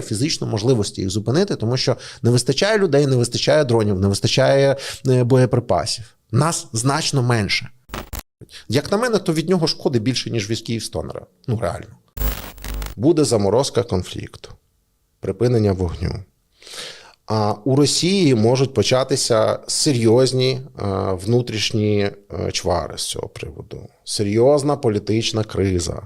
фізично можливості їх зупинити, тому що не вистачає людей, не вистачає дронів, не вистачає е, боєприпасів. Нас значно менше. Як на мене, то від нього шкоди більше, ніж від Київстонера. Ну реально. Буде заморозка конфлікту, припинення вогню. А у Росії можуть початися серйозні е, внутрішні е, чвари з цього приводу, серйозна політична криза.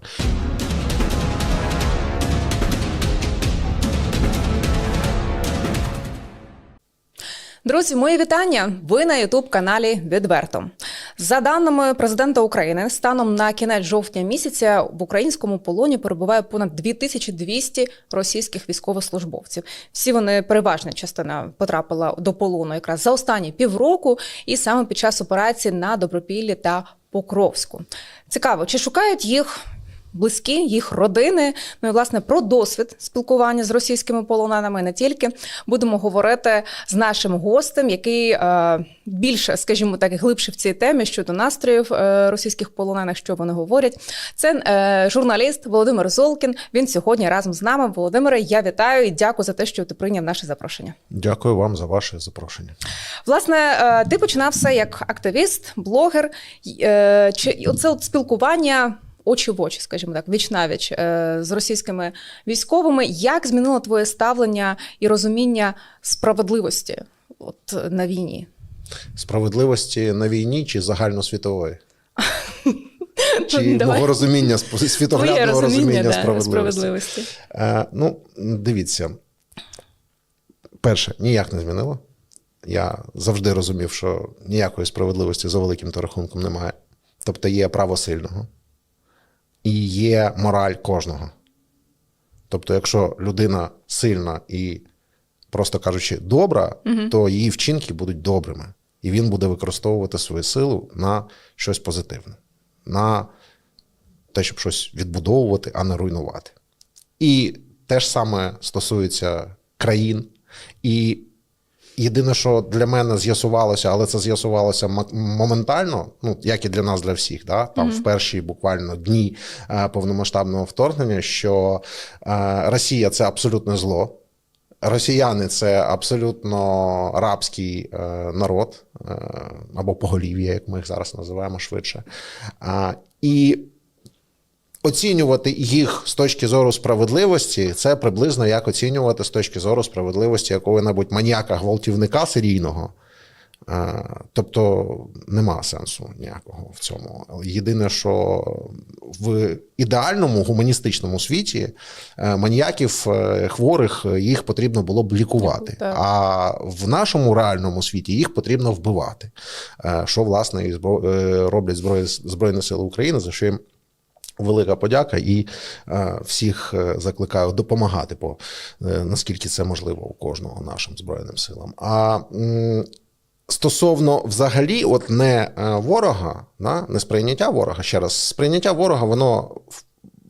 Друзі, мої вітання. Ви на Ютуб каналі Відверто. За даними президента України, станом на кінець жовтня місяця в українському полоні перебуває понад 2200 російських військовослужбовців. Всі вони переважна частина потрапила до полону якраз за останні півроку, і саме під час операції на Добропіллі та Покровську. Цікаво, чи шукають їх близькі, їх родини. Ну і власне про досвід спілкування з російськими полоненими не тільки будемо говорити з нашим гостем, який е, більше, скажімо так, глибше в цій темі щодо настроїв е, російських полонених, що вони говорять. Це е, журналіст Володимир Золкін. Він сьогодні разом з нами. Володимире, я вітаю і дякую за те, що ти прийняв наше запрошення. Дякую вам за ваше запрошення. Власне, е, ти починав все як активіст, блогер. Е, Чи оце от спілкування очі в очі, скажімо так, віч навіч е, з російськими військовими. Як змінило твоє ставлення і розуміння справедливості от на війні? Справедливості на війні чи загальносвітової? Чи Ну, Давай. мого розуміння світоглядного розуміння да, справедливості? справедливості. Е, ну, дивіться. Перше, ніяк не змінило. Я завжди розумів, що ніякої справедливості за великим рахунком немає. Тобто є право сильного і є мораль кожного. Тобто, якщо людина сильна і, просто кажучи, добра, то її вчинки будуть добрими. І він буде використовувати свою силу на щось позитивне, на те, щоб щось відбудовувати, а не руйнувати. І те ж саме стосується країн. І єдине, що для мене з'ясувалося, але це з'ясувалося моментально, ну як і для нас, для всіх, да? там в перші буквально дні е, повномасштабного вторгнення, що е, Росія це абсолютне зло. Росіяни це абсолютно рабський е, народ е, або поголів'я, як ми їх зараз називаємо швидше. А, і оцінювати їх з точки зору справедливості, це приблизно як оцінювати з точки зору справедливості якого-небудь маніяка гвалтівника серійного. Е, Тобто нема сенсу ніякого в цьому. Єдине, що в ідеальному гуманістичному світі е, маніяків е, хворих їх потрібно було б лікувати. Так. А в нашому реальному світі їх потрібно вбивати. Що власне і роблять Зброї- Збройні Сили України, за що їм Велика подяка і е, всіх е, закликаю допомагати, по е, наскільки це можливо у кожного нашим збройним силам. А м, стосовно взагалі, от не е, ворога, на не сприйняття ворога, ще раз, сприйняття ворога, воно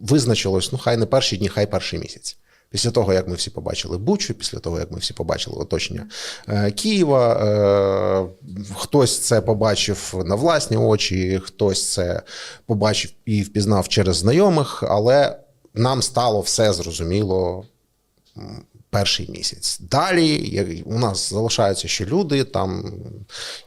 визначилось, ну хай не перші дні, хай перший місяць. Після того, як ми всі побачили Бучу, після того, як ми всі побачили оточення е, Києва, е, хтось це побачив на власні очі, хтось це побачив і впізнав через знайомих, але нам стало все зрозуміло перший місяць. Далі у нас залишаються ще люди, там,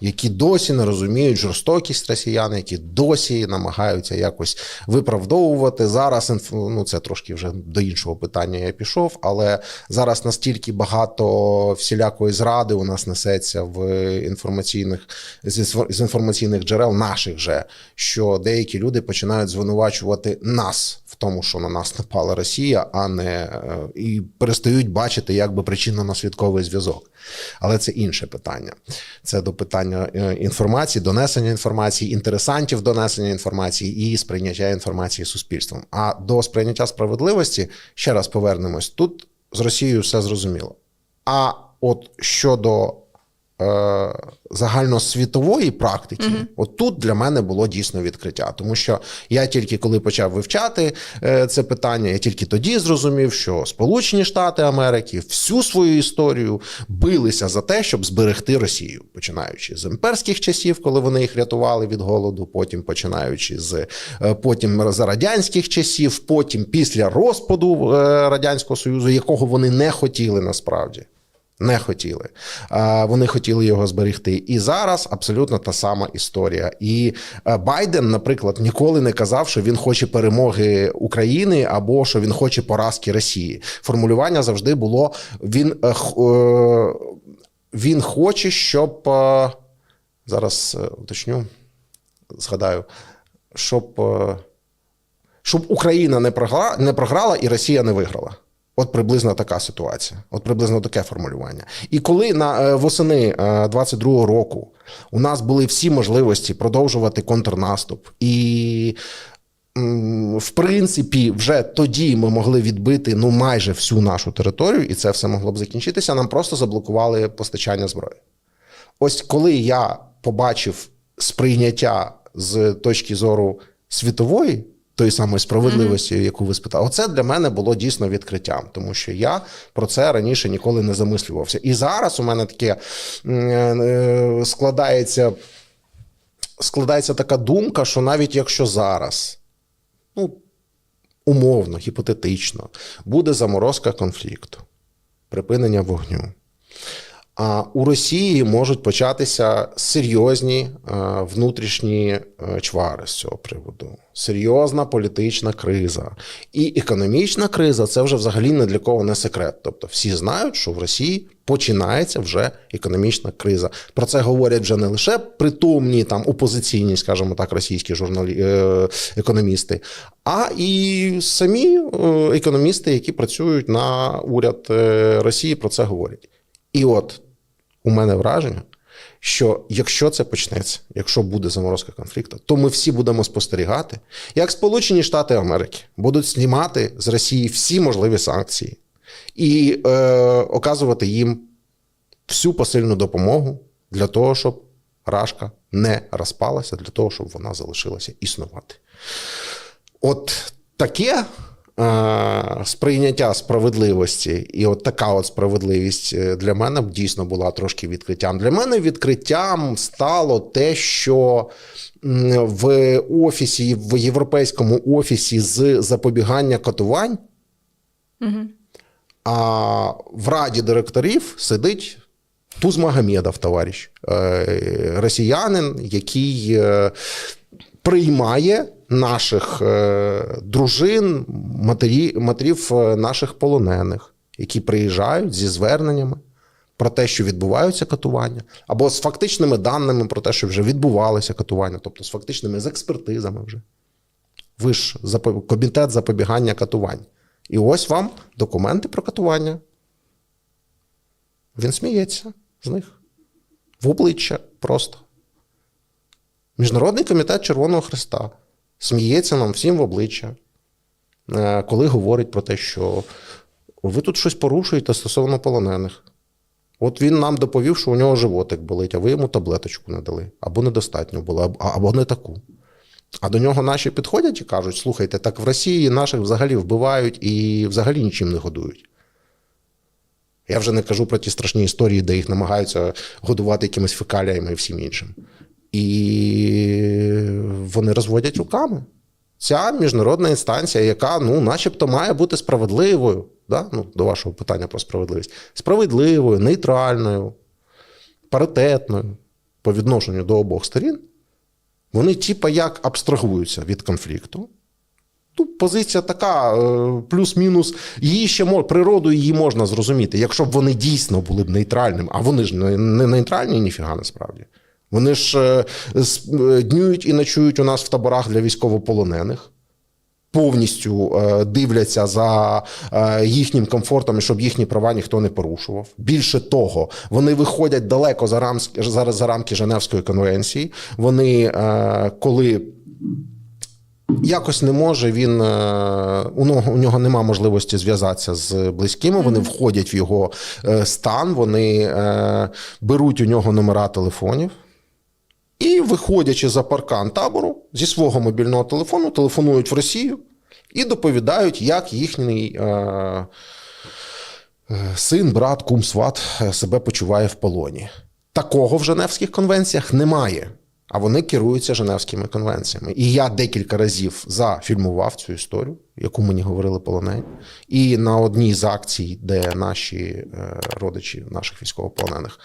які досі не розуміють жорстокість росіян, які досі намагаються якось виправдовувати. Зараз ну, це трошки вже до іншого питання я пішов, але зараз настільки багато всілякої зради у нас несеться в інформаційних з інформаційних джерел наших же, що деякі люди починають звинувачувати нас в тому, що на нас напала Росія, а не е, і перестають бачити якби причинно-наслідковий зв'язок. Але це інше питання. Це до питання е, інформації, донесення інформації, інтересантів донесення інформації і сприйняття інформації суспільством. А до сприйняття справедливості ще раз повернемось. Тут з Росією все зрозуміло. А от щодо загальносвітової практики, от тут для мене було дійсно відкриття. Тому що я тільки коли почав вивчати е, це питання, я тільки тоді зрозумів, що Сполучені Штати Америки всю свою історію билися за те, щоб зберегти Росію, починаючи з імперських часів, коли вони їх рятували від голоду, потім починаючи з е, потім за радянських часів, потім після розпаду е, радянського союзу, якого вони не хотіли насправді. Не хотіли. Вони хотіли його зберегти. І зараз абсолютно та сама історія. І е, Байден, наприклад, ніколи не казав, що він хоче перемоги України або що він хоче поразки Росії. Формулювання завжди було: він, е, е, він хоче, щоб зараз уточню, згадаю, щоб, щоб Україна не програла, не програла і Росія не виграла. От приблизно така ситуація, от приблизно таке формулювання. І коли на е, восени е, 22-го року у нас були всі можливості продовжувати контрнаступ, і в принципі, вже тоді ми могли відбити ну майже всю нашу територію, і це все могло б закінчитися. Нам просто заблокували постачання зброї. Ось коли я побачив сприйняття з точки зору світової. Тої самої справедливості, яку ви спитали, оце для мене було дійсно відкриттям, тому що я про це раніше ніколи не замислювався. І зараз у мене таке е, складається, складається така думка, що навіть якщо зараз, ну умовно, гіпотетично, буде заморозка конфлікту, припинення вогню. У Росії можуть початися серйозні е, внутрішні е, чвари з цього приводу, серйозна політична криза. І економічна криза це вже взагалі не для кого не секрет. Тобто всі знають, що в Росії починається вже економічна криза. Про це говорять вже не лише притомні там опозиційні, скажімо так, російські журналі... е, економісти, а і самі економісти, які працюють на уряд Росії, про це говорять. І от у мене враження, що якщо це почнеться, якщо буде заморозка конфлікту, то ми всі будемо спостерігати, як Сполучені Штати Америки будуть знімати з Росії всі можливі санкції і е, оказувати їм всю посильну допомогу для того, щоб Рашка не розпалася, для того, щоб вона залишилася існувати. От таке сприйняття справедливості, і от така от справедливість е, для мене дійсно була трошки відкриттям. Для мене відкриттям стало те, що в офісі, в європейському офісі з запобігання катувань, а в раді директорів сидить Туз Магомедов, товариш, е, росіянин, який е, приймає наших е, дружин, матері, матерів е, наших полонених, які приїжджають зі зверненнями про те, що відбуваються катування, або з фактичними даними про те, що вже відбувалися катування, тобто з фактичними з експертизами вже. Ви ж комітет запобігання катувань. І ось вам документи про катування. Він сміється з них в обличчя просто. Міжнародний комітет Червоного Христа сміється нам всім в обличчя, е, коли говорить про те, що ви тут щось порушуєте стосовно полонених. От він нам доповів, що у нього животик болить, а ви йому таблеточку не дали, або недостатньо було, або- не таку. А до нього наші підходять і кажуть: слухайте, так в Росії наших взагалі вбивають і взагалі нічим не годують. Я вже не кажу про ті страшні історії, де їх намагаються годувати якимись фекаліями і всім іншим. І вони розводять руками. Ця міжнародна інстанція, яка ну, начебто має бути справедливою, да? ну, до вашого питання про справедливість, справедливою, нейтральною, паритетною по відношенню до обох сторін, вони типа як абстрагуються від конфлікту. Тут позиція така, е, плюс-мінус, її ще мож, природу її можна зрозуміти, якщо б вони дійсно були б нейтральними, а вони ж не нейтральні ніфіга насправді. Вони ж е, е, днюють і ночують у нас в таборах для військовополонених, повністю е, дивляться за їхнім комфортом, і щоб їхні права ніхто не порушував. Більше того, вони виходять далеко за, рамськ, за, за рамки Женевської конвенції. Вони, коли Якось не може він у нього нема можливості зв'язатися з близькими. Вони входять в його стан, вони беруть у нього номера телефонів. І, виходячи за паркан табору зі свого мобільного телефону, телефонують в Росію і доповідають, як їхній е, е, син, брат, кум, сват е, себе почуває в полоні. Такого в Женевських конвенціях немає. А вони керуються Женевськими конвенціями. І я декілька разів зафільмував цю історію, яку мені говорили полонені. І на одній з акцій, де наші е, родичі наших військовополонених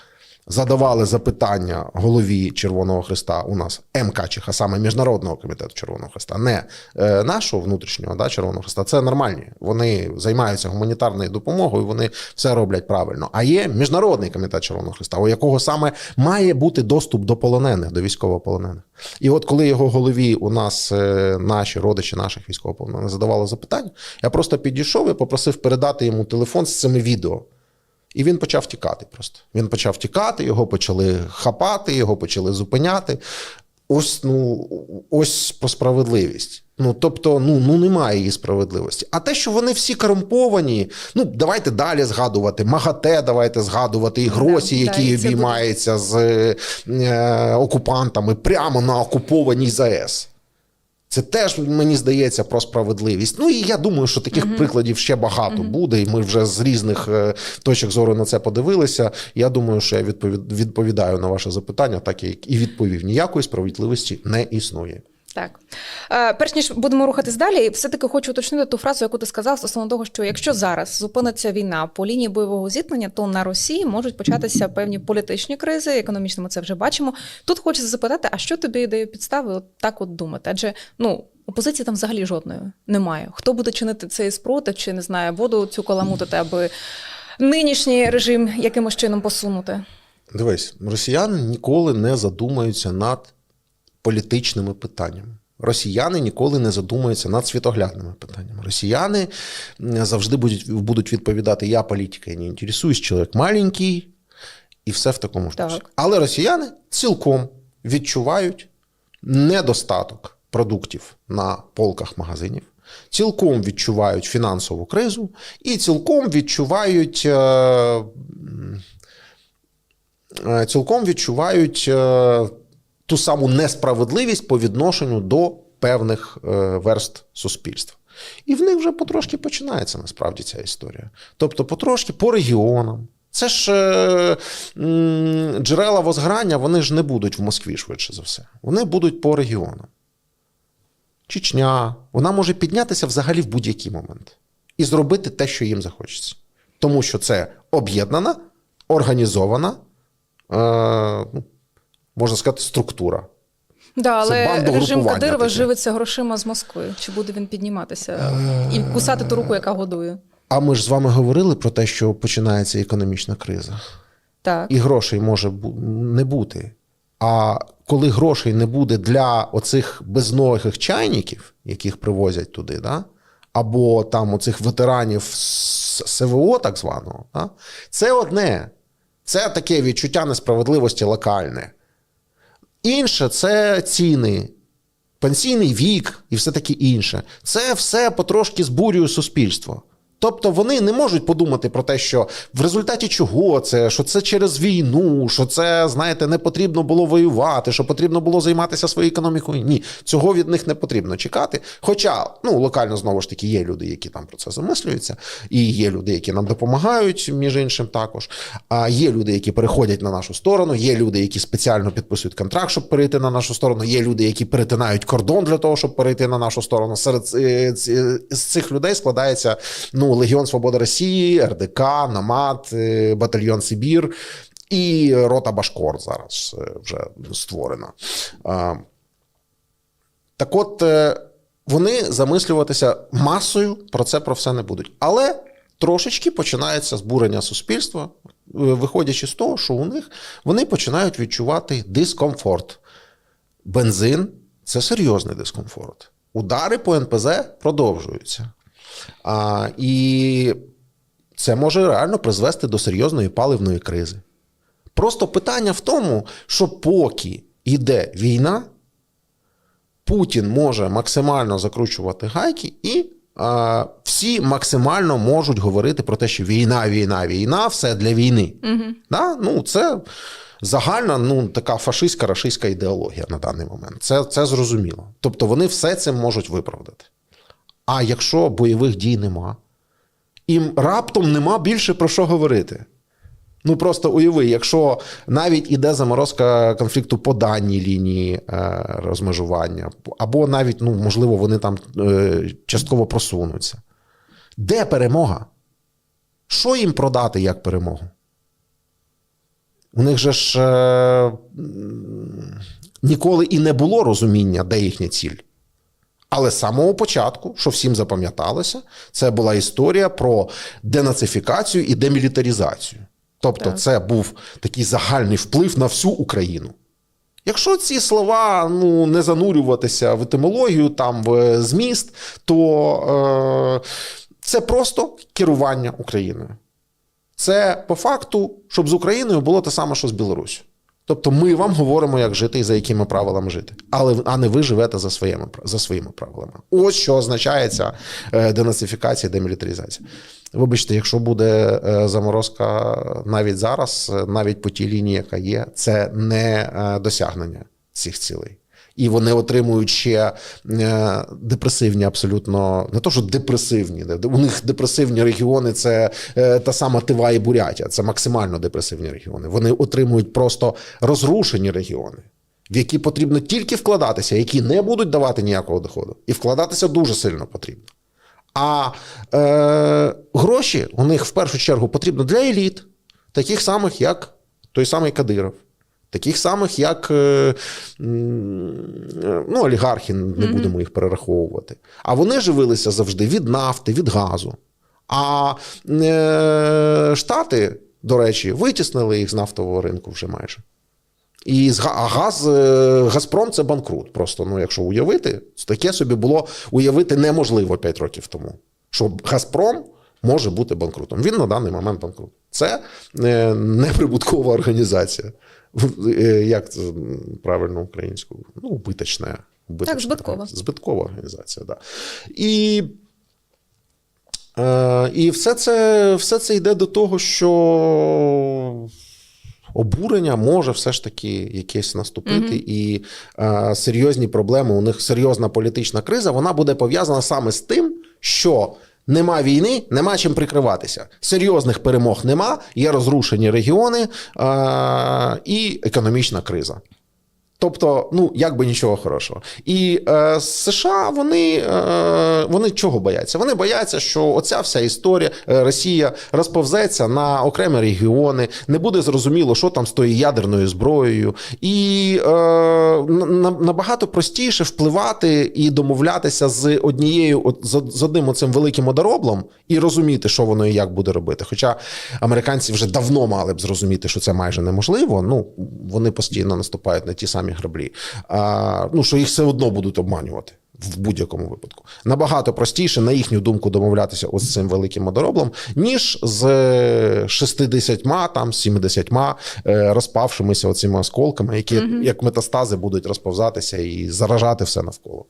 задавали запитання голові Червоного Христа у нас МКЧХ, саме Міжнародного комітету Червоного Христа, не е, нашого внутрішнього да, Червоного Христа. Це нормальні. Вони займаються гуманітарною допомогою, вони все роблять правильно. А є Міжнародний комітет Червоного Христа, у якого саме має бути доступ до полонених, до військовополонених. І от коли його голові у нас е, наші родичі наших військовополонених задавали запитання, я просто підійшов і попросив передати йому телефон з цими відео. І він почав тікати просто. Він почав тікати, його почали хапати, його почали зупиняти. Ось, ну, ось про справедливість. Ну, тобто, ну, ну немає її справедливості. А те, що вони всі корумповані, ну давайте далі згадувати. МАГАТЕ давайте згадувати, і гросі, які обіймаються з е, окупантами прямо на окупованій ЗАЕС. Це теж мені здається про справедливість. Ну і я думаю, що таких прикладів ще багато буде, і ми вже з різних е, точок зору на це подивилися. Я думаю, що я відповід- відповідаю на ваше запитання, так як і відповів. Ніякої справедливості не існує. Так. Е, перш ніж будемо рухатись далі, все-таки хочу уточнити ту фразу, яку ти сказав стосовно того, що якщо зараз зупиниться війна по лінії бойового зіткнення, то на Росії можуть початися певні політичні кризи, економічно ми це вже бачимо. Тут хочеться запитати, а що тобі дає підстави от так от думати? Адже ну. Опозиції там взагалі жодної немає. Хто буде чинити цей спротив, чи не знаю, воду цю каламутити, аби нинішній режим якимось чином посунути? Дивись, росіяни ніколи не задумаються над політичними питаннями. Росіяни ніколи не задумуються над світоглядними питаннями. Росіяни завжди будуть, будуть відповідати: я політика, я не інтересуюсь, чоловік маленький, і все в такому ж Так. Але росіяни цілком відчувають недостаток продуктів на полках магазинів, цілком відчувають фінансову кризу і цілком відчувають. е, е, цілком відчувають е, ту саму несправедливість по відношенню до певних е, верст суспільства. І в них вже потрошки починається насправді ця історія. Тобто, потрошки по регіонам. Це ж е, джерела возграння, вони ж не будуть в Москві швидше за все. Вони будуть по регіонам. Чечня, вона може піднятися взагалі в будь-який момент і зробити те, що їм захочеться. Тому що це об'єднана, організована, е, ну, можна сказати, структура. Да, але режим Кадирова таке. живиться грошима з Москви. Чи буде він підніматися і кусати ту руку, яка годує? А ми ж з вами говорили про те, що починається економічна криза. Так. І грошей може не бути. А коли грошей не буде для оцих безногих чайників, яких привозять туди, да? або там оцих ветеранів СВО, так званого, да? це одне. Це таке відчуття несправедливості локальне. Інше це ціни, пенсійний вік і все таке інше. Це все потрошки збурює суспільство. Тобто вони не можуть подумати про те, що в результаті чого це, що це через війну, що це, знаєте, не потрібно було воювати, що потрібно було займатися своєю економікою. Ні, цього від них не потрібно чекати. Хоча ну локально знову ж таки є люди, які там про це замислюються, і є люди, які нам допомагають, між іншим також. А є люди, які переходять на нашу сторону, є люди, які спеціально підписують контракт, щоб перейти на нашу сторону. Є люди, які перетинають кордон для того, щоб перейти на нашу сторону. Серед е, з цих людей складається ну Легіон Свобода Росії, РДК, Намат, е, Батальйон Сибір і рота Башкор зараз е, вже створена. Так от, е, вони замислюватися масою про це про все не будуть. Але трошечки починається збурення суспільства, виходячи з того, що у них вони починають відчувати дискомфорт. Бензин це серйозний дискомфорт. Удари по НПЗ продовжуються. А, і це може реально призвести до серйозної паливної кризи. Просто питання в тому, що поки йде війна, Путін може максимально закручувати гайки, і всі максимально можуть говорити про те, що війна, війна, війна, все для війни. Угу. Да? Ну, це загальна, ну, така фашистська рашистська ідеологія на даний момент. Це, це зрозуміло. Тобто вони все це можуть виправдати. А якщо бойових дій нема, їм раптом нема більше про що говорити. Ну просто уяви, якщо навіть іде заморозка конфлікту по даній лінії е, розмежування, або навіть, ну, можливо, вони там е, частково просунуться. Де перемога? Що їм продати як перемогу? У них же ж е, ніколи і не було розуміння, де їхня ціль. Але з самого початку, що всім запам'яталося, це була історія про денацифікацію і демілітаризацію. Тобто, Так. це був такий загальний вплив на всю Україну. Якщо ці слова ну, не занурюватися в етимологію, там в зміст, то е, це просто керування Україною. Це по факту, щоб з Україною було те саме, що з Білоруссю. Тобто ми вам говоримо, як жити і за якими правилами жити, але а не ви живете за своїми за своїми правилами. Ось що означає ця е, денацифікація, демілітаризація. Вибачте, якщо буде е, заморозка навіть зараз, е, навіть по тій лінії, яка є, це не досягнення цих цілей. І вони отримують ще е, депресивні, абсолютно не то, що депресивні. де- У них депресивні регіони це е, та сама Тива і Бурятія. Це максимально депресивні регіони. Вони отримують просто розрушені регіони, в які потрібно тільки вкладатися, які не будуть давати ніякого доходу. І вкладатися дуже сильно потрібно. А е, гроші у них в першу чергу потрібно для еліт, таких самих, як той самий Кадиров, таких самих, як е, е, ну, олігархи, не будемо їх перераховувати. А вони живилися завжди від нафти, від газу. А е, Штати, до речі, витіснили їх з нафтового ринку вже майже. І з газ, е, Газпром це банкрут. Просто, ну, якщо уявити, таке собі було уявити неможливо 5 років тому. Що Газпром може бути банкрутом. Він на даний момент банкрут. Це неприбуткова організація. Е, Як це правильно українською? Ну, убиточна. убиточна Так, збиткова. Збиткова організація, так. Да. І Е, і все це, все це йде до того, що обурення може все ж таки якесь наступити, і е, серйозні проблеми. У них серйозна політична криза. Вона буде пов'язана саме з тим, що нема війни, нема чим прикриватися. Серйозних перемог нема, є розрушені регіони е, і економічна криза. Тобто, ну як би нічого хорошого. І е, США вони, е, вони чого бояться? Вони бояться, що оця вся історія е, Росія розповзеться на окремі регіони, не буде зрозуміло, що там з тою ядерною зброєю, і е, на- на- набагато простіше впливати і домовлятися з однією, з, з одним оцим великим одороблом і розуміти, що воно і як буде робити. Хоча американці вже давно мали б зрозуміти, що це майже неможливо. Ну вони постійно наступають на ті самі граблі. А, ну що їх все одно будуть обманювати. В будь-якому випадку набагато простіше, на їхню думку, домовлятися ось з цим великим одороблом, ніж з 60 там 70 е, розпавшимися оцими осколками, які як метастази будуть розповзатися і заражати все навколо.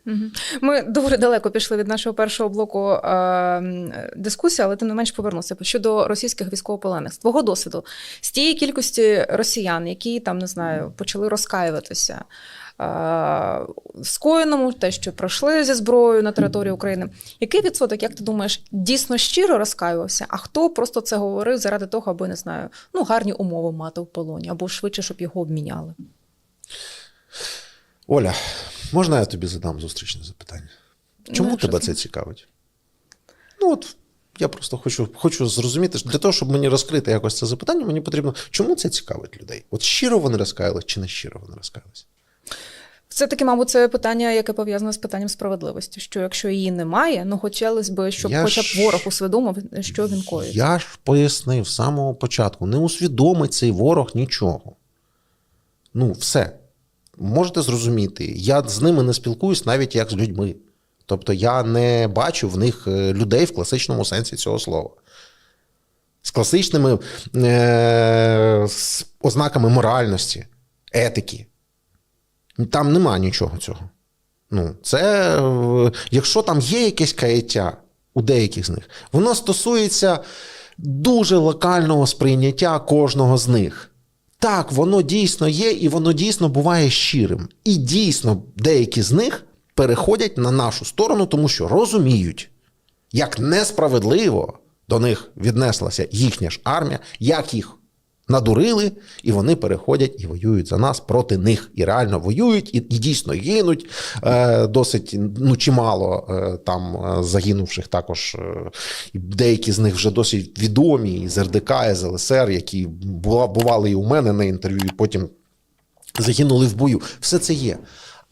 Ми доволі далеко пішли від нашого першого блоку е, дискусії, але тим не менш повернуся щодо російських військовополонених. З твого досвіду, з тієї кількості росіян, які там не знаю, почали розкаюватися. Е, Скоєному, те, що пройшли зі зброєю на території України. Який відсоток, як ти думаєш, дійсно щиро розкаювався? А хто просто це говорив заради того, аби не знаю, ну гарні умови мати в полоні, або швидше, щоб його обміняли? Оля, можна я тобі задам зустрічне запитання? Чому Ну, тебе це цікавить? Ну, от я просто хочу, хочу зрозуміти, що для того, щоб мені розкрити якось це запитання, мені потрібно, чому це цікавить людей? От щиро вони розкаялись чи не щиро вони розкаялись? Це таки, мабуть, це питання, яке пов'язане з питанням справедливості. Що якщо її немає, ну хотілося б, щоб Я хоча б ж- ворог усвідомив, що він коїть. Я ж пояснив з самого початку: не усвідомить цей ворог нічого. Ну, все. Можете зрозуміти, я з ними не спілкуюсь навіть як з людьми. Тобто я не бачу в них е, людей в класичному сенсі цього слова. З класичними е- з ознаками моральності, етики. Там нема нічого цього. Ну, це якщо там є якесь каяття у деяких з них, воно стосується дуже локального сприйняття кожного з них. Так, воно дійсно є, і воно дійсно буває щирим. І дійсно деякі з них переходять на нашу сторону, тому що розуміють, як несправедливо до них віднеслася їхня ж армія, як їх надурили, і вони переходять і воюють за нас проти них. І реально воюють, і, і дійсно гинуть. Е, досить ну, чимало е, там е, загинувших також. Е, деякі з них вже досить відомі і з РДК, і з ЛСР, які була, бували і у мене на інтерв'ю, і потім загинули в бою. Все це є.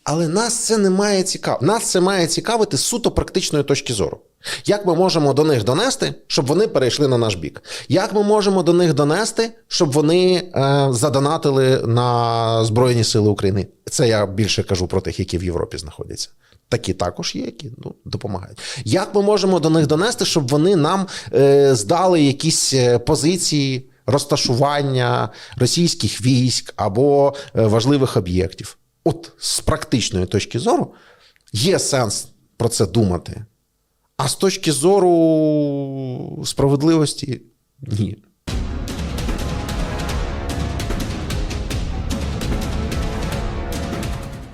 Але нас це не має цікавити. Нас це має цікавити з суто практичної точки зору. Як ми можемо до них донести, щоб вони перейшли на наш бік? Як ми можемо до них донести, щоб вони е, задонатили на Збройні Сили України? Це я більше кажу про тих, які в Європі знаходяться. Такі також є, які ну, допомагають. Як ми можемо до них донести, щоб вони нам е, здали якісь е, позиції розташування російських військ або е, важливих об'єктів? От з практичної точки зору є сенс про це думати. А з точки зору справедливості ні.